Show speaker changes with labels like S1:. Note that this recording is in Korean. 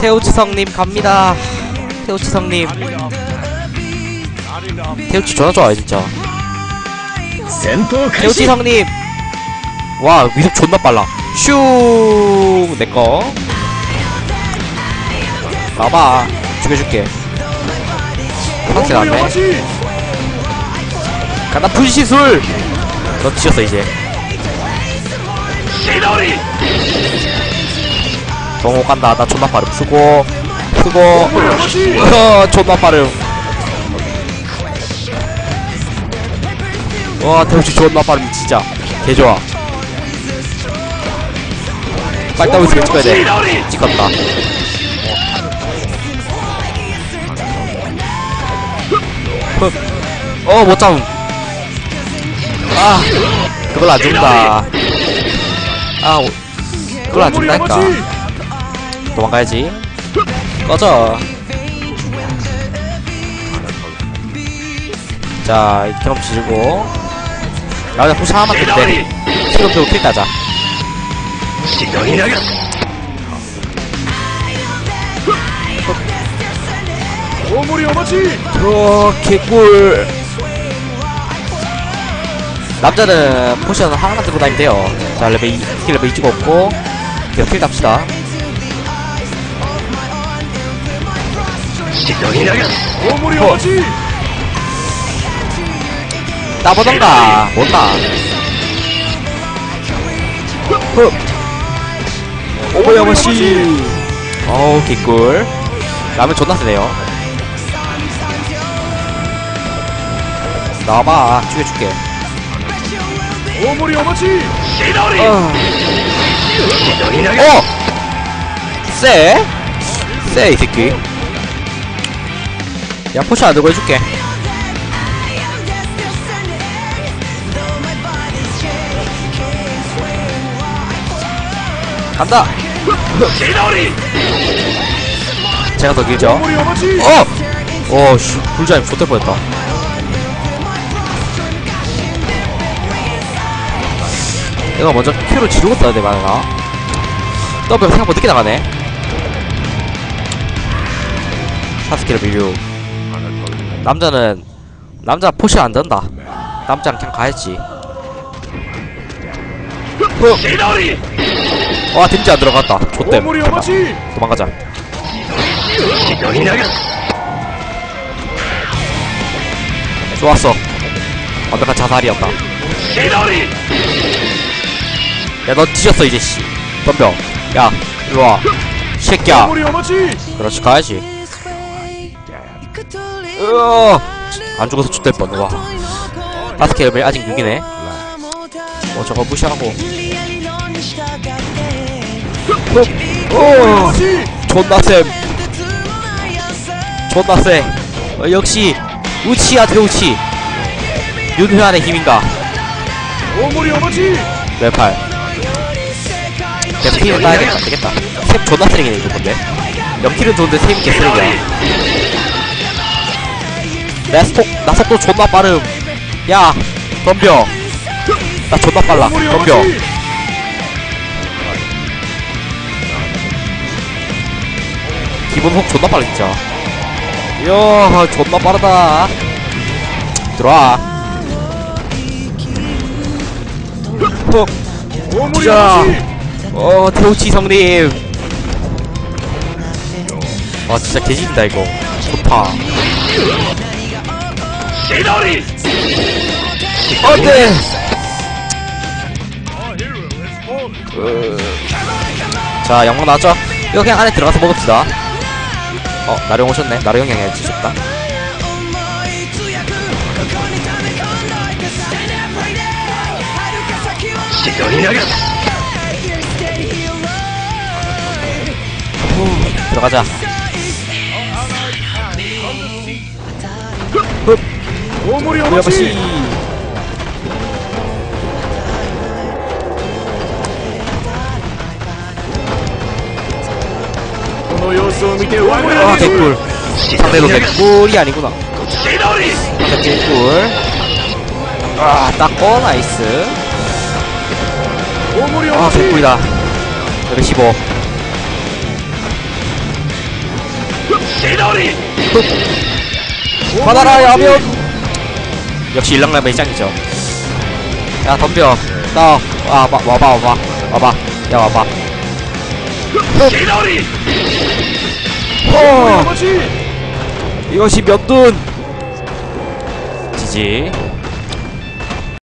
S1: 태우치성님 갑니다. 태우치성님. 태우치 전화 좋아요 진짜. 태우치성님. 와 위속 존나 빨라. 슝 내꺼 봐봐. 죽여줄게. 확실 안네. 가다 분시술! 너 지었어 이제.
S2: 시도리!
S1: 경호 간다. 나 존나 빠름. 수고. 수고. 허 존나 빠름. 와 대우씨 존나 빠름 진짜. 개좋아. 빨리 다운스가 찍어야 돼. 찍었다. 어 못잡음. 아 그걸 안 준다. 아 그걸 안 준다니까. 도망가야지. 꺼져. 자 캐럼 지지고. 야 근데 후시 하나만 킬때 캐럼 들고 킬 따자.
S2: 오물이 오마치
S1: 어 개꿀. 남자는 포션 하나만 들고 다니면 돼요. 자 레벨 2킬 레벨 2 찍었고. 계속 킬 답시다.
S2: 진동이라면 어, 오물이 어. 오지!
S1: 따보던가. 못다 오버야마씨. 어우 개꿀. 라면 존나 세네요. 나와봐. 죽여줄게.
S2: 오물이 어머지
S1: 어.
S2: 시더리
S1: 어! 쎄? 쎄이 새끼. 야 포시 안 들고 해줄게. 간다. 제가 더 길죠? 어! 어씨 불자임 좋될 뻔했다. 내가 먼저 큐를 지르고 떠야 돼 말이야 더블 생각보다 늦게 나가네. 사스키를 밀려 남자는 남자 포시 안 된다. 남자는 그냥 가야지. 와 딘지 안 들어갔다. 좋댐. 도망가자. 좋았어. 완벽한 자살이었다. 야, 너 뒤졌어, 이제, 씨. 덤벼. 야, 일로와. 새끼야. 그렇지, 가야지. 으어! 안 죽어서 죽될 뻔와. 아스케 레벨 아직 6이네. 어, 저거 무시하고.
S2: 어!
S1: 존나 쌤 존나 쌤 어, 역시 우치야 대우치. 윤회안의 힘인가?
S2: 오물이
S1: 오머지! 레팔. 네, 내가 피는 따야 되겠다. 되겠다. 탭 존나 쓰레기네 이건데? 염킬은 좋은데 탭이 개쓰레기야. 내 스톱 나 속도 존나 빠름. 야 덤벼. 나 존나 빨라. 덤벼. 기본 혹 존나 빨라 진짜. 이야 존나 빠르다. 들어와. 자, 어, 태우치 성님. 와, 진짜 개진다, 이거. 좋다.
S2: 기다리!
S1: 어때? 자, 영광 나왔죠? 이거 그냥 안에 들어가서 먹읍시다. 어, 나령 오셨네. 나령 영향이 주셨다. 들어가자.
S2: 흡. 오무리오마시
S1: 아 백골 상대로 백골이. 아니구나. 백골 아 닦고 나이스. 아 백골이다. 15. 받아라 야면 역시 일랑라벨 짱이죠. 야 덤벼. 나 아, 봐, 와봐 와봐 와봐. 야 와봐.
S2: 기다리! 어
S1: 이것이 몇돈 지지.